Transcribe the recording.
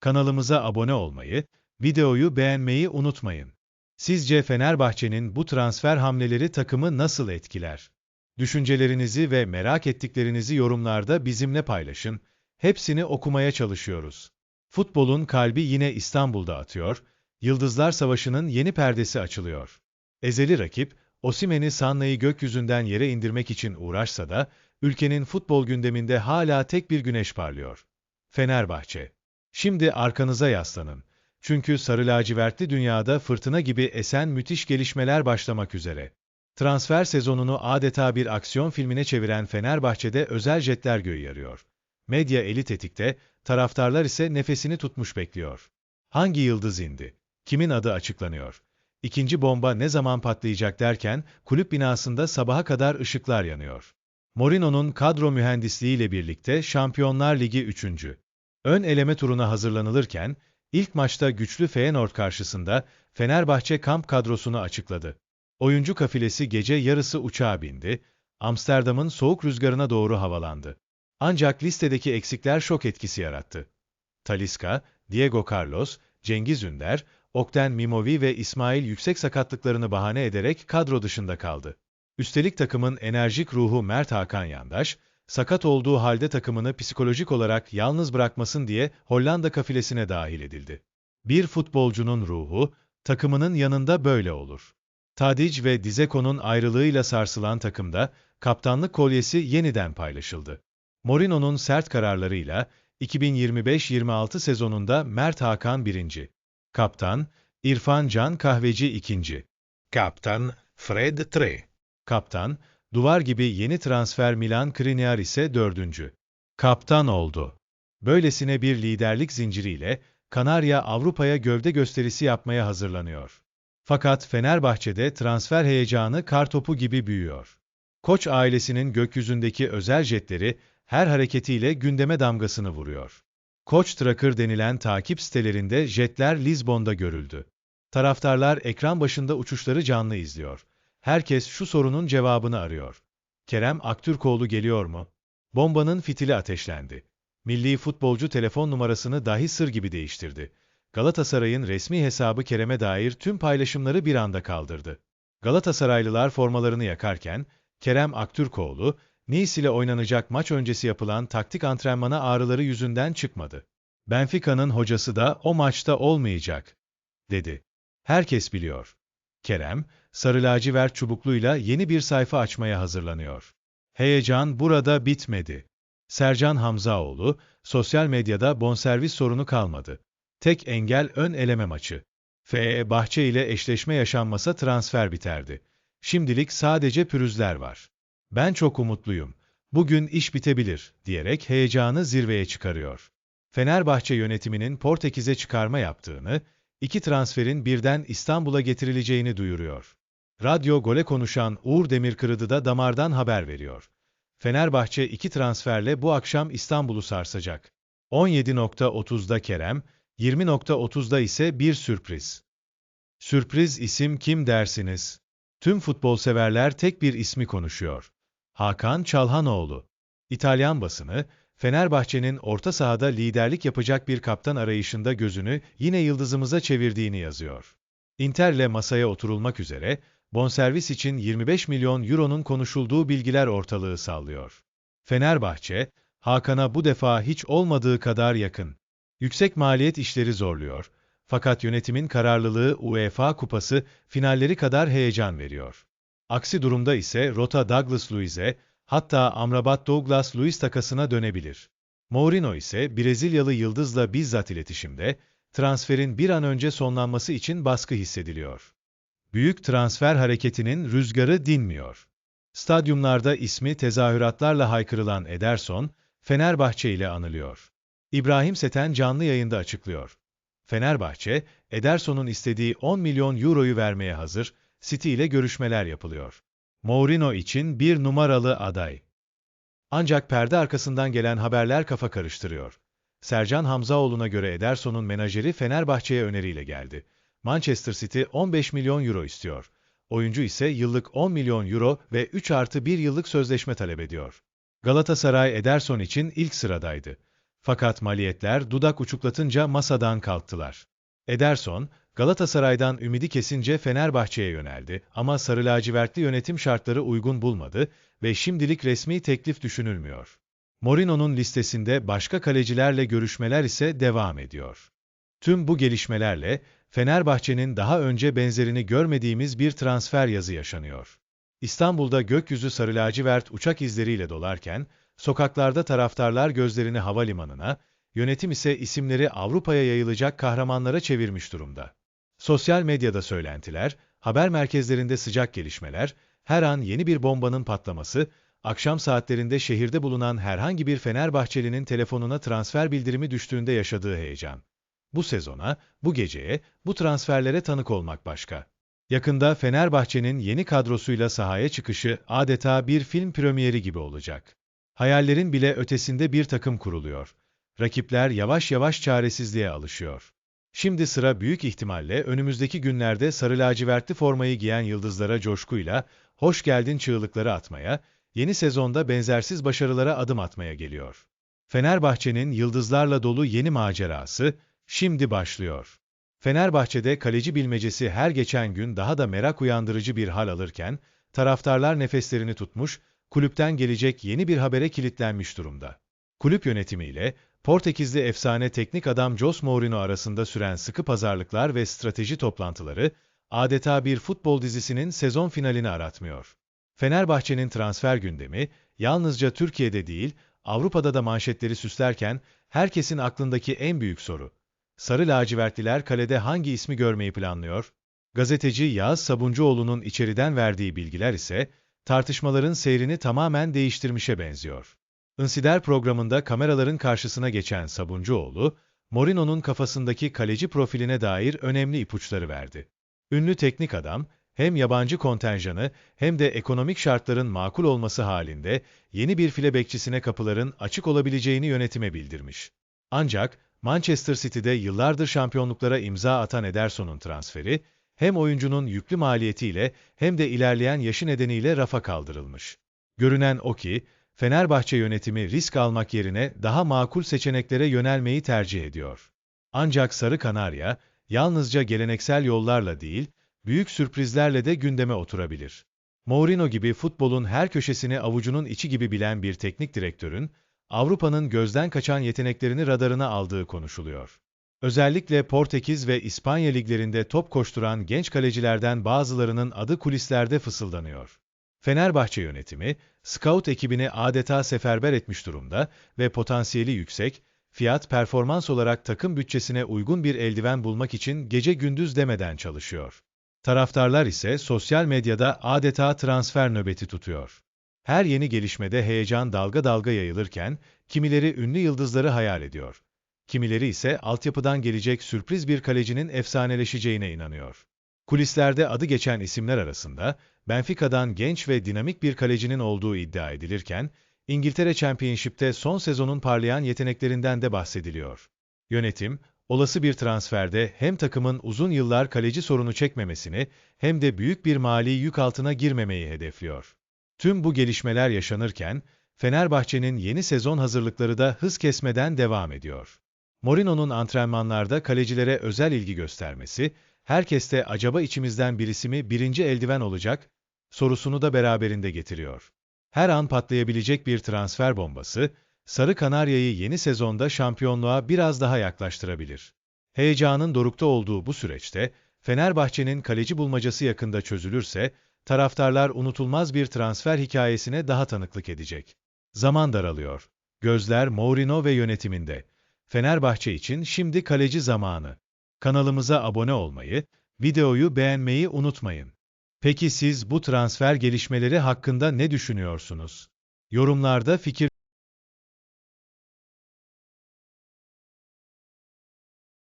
Kanalımıza abone olmayı, videoyu beğenmeyi unutmayın. Sizce Fenerbahçe'nin bu transfer hamleleri takımı nasıl etkiler? Düşüncelerinizi ve merak ettiklerinizi yorumlarda bizimle paylaşın. Hepsini okumaya çalışıyoruz. Futbolun kalbi yine İstanbul'da atıyor, Yıldızlar Savaşı'nın yeni perdesi açılıyor. Ezeli rakip, Osimen'i Sanna'yı gökyüzünden yere indirmek için uğraşsa da, ülkenin futbol gündeminde hala tek bir güneş parlıyor. Fenerbahçe. Şimdi arkanıza yaslanın. Çünkü sarı lacivertli dünyada fırtına gibi esen müthiş gelişmeler başlamak üzere. Transfer sezonunu adeta bir aksiyon filmine çeviren Fenerbahçe'de özel jetler göğü yarıyor. Medya eli tetikte, taraftarlar ise nefesini tutmuş bekliyor. Hangi yıldız indi? Kimin adı açıklanıyor? İkinci bomba ne zaman patlayacak derken kulüp binasında sabaha kadar ışıklar yanıyor. Morino'nun kadro mühendisliğiyle birlikte Şampiyonlar Ligi 3. Ön eleme turuna hazırlanılırken, ilk maçta güçlü Feyenoord karşısında Fenerbahçe kamp kadrosunu açıkladı. Oyuncu kafilesi gece yarısı uçağa bindi, Amsterdam'ın soğuk rüzgarına doğru havalandı. Ancak listedeki eksikler şok etkisi yarattı. Taliska, Diego Carlos, Cengiz Ünder, Okten Mimovi ve İsmail yüksek sakatlıklarını bahane ederek kadro dışında kaldı. Üstelik takımın enerjik ruhu Mert Hakan Yandaş, sakat olduğu halde takımını psikolojik olarak yalnız bırakmasın diye Hollanda kafilesine dahil edildi. Bir futbolcunun ruhu, takımının yanında böyle olur. Tadic ve Dizeko'nun ayrılığıyla sarsılan takımda, kaptanlık kolyesi yeniden paylaşıldı. Morino'nun sert kararlarıyla 2025-26 sezonunda Mert Hakan 1. Kaptan, İrfan Can Kahveci 2. Kaptan Fred Tre. Kaptan, duvar gibi yeni transfer Milan Skriniar ise 4. Kaptan oldu. Böylesine bir liderlik zinciriyle Kanarya Avrupa'ya gövde gösterisi yapmaya hazırlanıyor. Fakat Fenerbahçe'de transfer heyecanı kartopu gibi büyüyor. Koç ailesinin gökyüzündeki özel jetleri her hareketiyle gündeme damgasını vuruyor. Koç Tracker denilen takip sitelerinde jetler Lizbon'da görüldü. Taraftarlar ekran başında uçuşları canlı izliyor. Herkes şu sorunun cevabını arıyor. Kerem Aktürkoğlu geliyor mu? Bombanın fitili ateşlendi. Milli futbolcu telefon numarasını dahi sır gibi değiştirdi. Galatasaray'ın resmi hesabı Kerem'e dair tüm paylaşımları bir anda kaldırdı. Galatasaraylılar formalarını yakarken, Kerem Aktürkoğlu, Nice ile oynanacak maç öncesi yapılan taktik antrenmana ağrıları yüzünden çıkmadı. Benfica'nın hocası da o maçta olmayacak, dedi. Herkes biliyor. Kerem, sarı lacivert çubukluyla yeni bir sayfa açmaya hazırlanıyor. Heyecan burada bitmedi. Sercan Hamzaoğlu, sosyal medyada bonservis sorunu kalmadı. Tek engel ön eleme maçı. F. Bahçe ile eşleşme yaşanmasa transfer biterdi. Şimdilik sadece pürüzler var. Ben çok umutluyum. Bugün iş bitebilir, diyerek heyecanı zirveye çıkarıyor. Fenerbahçe yönetiminin Portekiz'e çıkarma yaptığını, iki transferin birden İstanbul'a getirileceğini duyuruyor. Radyo Gole konuşan Uğur Demirkırıdı da damardan haber veriyor. Fenerbahçe iki transferle bu akşam İstanbul'u sarsacak. 17.30'da Kerem, 20.30'da ise bir sürpriz. Sürpriz isim kim dersiniz? Tüm futbol severler tek bir ismi konuşuyor. Hakan Çalhanoğlu. İtalyan basını, Fenerbahçe'nin orta sahada liderlik yapacak bir kaptan arayışında gözünü yine yıldızımıza çevirdiğini yazıyor. Inter'le masaya oturulmak üzere, bonservis için 25 milyon euronun konuşulduğu bilgiler ortalığı sallıyor. Fenerbahçe, Hakan'a bu defa hiç olmadığı kadar yakın. Yüksek maliyet işleri zorluyor. Fakat yönetimin kararlılığı UEFA Kupası finalleri kadar heyecan veriyor. Aksi durumda ise rota Douglas Luiz'e, hatta Amrabat Douglas Luiz takasına dönebilir. Mourinho ise Brezilyalı yıldızla bizzat iletişimde, transferin bir an önce sonlanması için baskı hissediliyor. Büyük transfer hareketinin rüzgarı dinmiyor. Stadyumlarda ismi tezahüratlarla haykırılan Ederson, Fenerbahçe ile anılıyor. İbrahim Seten canlı yayında açıklıyor. Fenerbahçe, Ederson'un istediği 10 milyon euroyu vermeye hazır, City ile görüşmeler yapılıyor. Mourinho için bir numaralı aday. Ancak perde arkasından gelen haberler kafa karıştırıyor. Sercan Hamzaoğlu'na göre Ederson'un menajeri Fenerbahçe'ye öneriyle geldi. Manchester City 15 milyon euro istiyor. Oyuncu ise yıllık 10 milyon euro ve 3 artı 1 yıllık sözleşme talep ediyor. Galatasaray Ederson için ilk sıradaydı. Fakat maliyetler dudak uçuklatınca masadan kalktılar. Ederson, Galatasaray'dan ümidi kesince Fenerbahçe'ye yöneldi ama sarı lacivertli yönetim şartları uygun bulmadı ve şimdilik resmi teklif düşünülmüyor. Mourinho'nun listesinde başka kalecilerle görüşmeler ise devam ediyor. Tüm bu gelişmelerle Fenerbahçe'nin daha önce benzerini görmediğimiz bir transfer yazı yaşanıyor. İstanbul'da gökyüzü sarı lacivert uçak izleriyle dolarken, sokaklarda taraftarlar gözlerini havalimanına, yönetim ise isimleri Avrupa'ya yayılacak kahramanlara çevirmiş durumda. Sosyal medyada söylentiler, haber merkezlerinde sıcak gelişmeler, her an yeni bir bombanın patlaması, akşam saatlerinde şehirde bulunan herhangi bir Fenerbahçelinin telefonuna transfer bildirimi düştüğünde yaşadığı heyecan. Bu sezona, bu geceye, bu transferlere tanık olmak başka. Yakında Fenerbahçe'nin yeni kadrosuyla sahaya çıkışı adeta bir film premieri gibi olacak. Hayallerin bile ötesinde bir takım kuruluyor. Rakipler yavaş yavaş çaresizliğe alışıyor. Şimdi sıra büyük ihtimalle önümüzdeki günlerde sarı lacivertli formayı giyen yıldızlara coşkuyla hoş geldin çığlıkları atmaya, yeni sezonda benzersiz başarılara adım atmaya geliyor. Fenerbahçe'nin yıldızlarla dolu yeni macerası şimdi başlıyor. Fenerbahçe'de kaleci bilmecesi her geçen gün daha da merak uyandırıcı bir hal alırken, taraftarlar nefeslerini tutmuş, kulüpten gelecek yeni bir habere kilitlenmiş durumda. Kulüp yönetimiyle Portekizli efsane teknik adam Jos Mourinho arasında süren sıkı pazarlıklar ve strateji toplantıları adeta bir futbol dizisinin sezon finalini aratmıyor. Fenerbahçe'nin transfer gündemi yalnızca Türkiye'de değil, Avrupa'da da manşetleri süslerken herkesin aklındaki en büyük soru. Sarı lacivertliler kalede hangi ismi görmeyi planlıyor? Gazeteci Yağız Sabuncuoğlu'nun içeriden verdiği bilgiler ise tartışmaların seyrini tamamen değiştirmişe benziyor. Insider programında kameraların karşısına geçen Sabuncuoğlu, Mourinho'nun kafasındaki kaleci profiline dair önemli ipuçları verdi. Ünlü teknik adam, hem yabancı kontenjanı hem de ekonomik şartların makul olması halinde yeni bir file bekçisine kapıların açık olabileceğini yönetime bildirmiş. Ancak Manchester City'de yıllardır şampiyonluklara imza atan Ederson'un transferi, hem oyuncunun yüklü maliyetiyle hem de ilerleyen yaşı nedeniyle rafa kaldırılmış. Görünen o ki, Fenerbahçe yönetimi risk almak yerine daha makul seçeneklere yönelmeyi tercih ediyor. Ancak Sarı Kanarya, yalnızca geleneksel yollarla değil, büyük sürprizlerle de gündeme oturabilir. Mourinho gibi futbolun her köşesini avucunun içi gibi bilen bir teknik direktörün, Avrupa'nın gözden kaçan yeteneklerini radarına aldığı konuşuluyor. Özellikle Portekiz ve İspanya liglerinde top koşturan genç kalecilerden bazılarının adı kulislerde fısıldanıyor. Fenerbahçe yönetimi, scout ekibini adeta seferber etmiş durumda ve potansiyeli yüksek, fiyat performans olarak takım bütçesine uygun bir eldiven bulmak için gece gündüz demeden çalışıyor. Taraftarlar ise sosyal medyada adeta transfer nöbeti tutuyor. Her yeni gelişmede heyecan dalga dalga yayılırken, kimileri ünlü yıldızları hayal ediyor. Kimileri ise altyapıdan gelecek sürpriz bir kalecinin efsaneleşeceğine inanıyor. Kulislerde adı geçen isimler arasında, Benfica'dan genç ve dinamik bir kalecinin olduğu iddia edilirken, İngiltere Championship'te son sezonun parlayan yeteneklerinden de bahsediliyor. Yönetim, olası bir transferde hem takımın uzun yıllar kaleci sorunu çekmemesini hem de büyük bir mali yük altına girmemeyi hedefliyor. Tüm bu gelişmeler yaşanırken, Fenerbahçe'nin yeni sezon hazırlıkları da hız kesmeden devam ediyor. Mourinho'nun antrenmanlarda kalecilere özel ilgi göstermesi, herkeste acaba içimizden birisi mi birinci eldiven olacak sorusunu da beraberinde getiriyor. Her an patlayabilecek bir transfer bombası, Sarı Kanarya'yı yeni sezonda şampiyonluğa biraz daha yaklaştırabilir. Heyecanın dorukta olduğu bu süreçte, Fenerbahçe'nin kaleci bulmacası yakında çözülürse, taraftarlar unutulmaz bir transfer hikayesine daha tanıklık edecek. Zaman daralıyor. Gözler Mourinho ve yönetiminde. Fenerbahçe için şimdi kaleci zamanı. Kanalımıza abone olmayı, videoyu beğenmeyi unutmayın. Peki siz bu transfer gelişmeleri hakkında ne düşünüyorsunuz? Yorumlarda fikir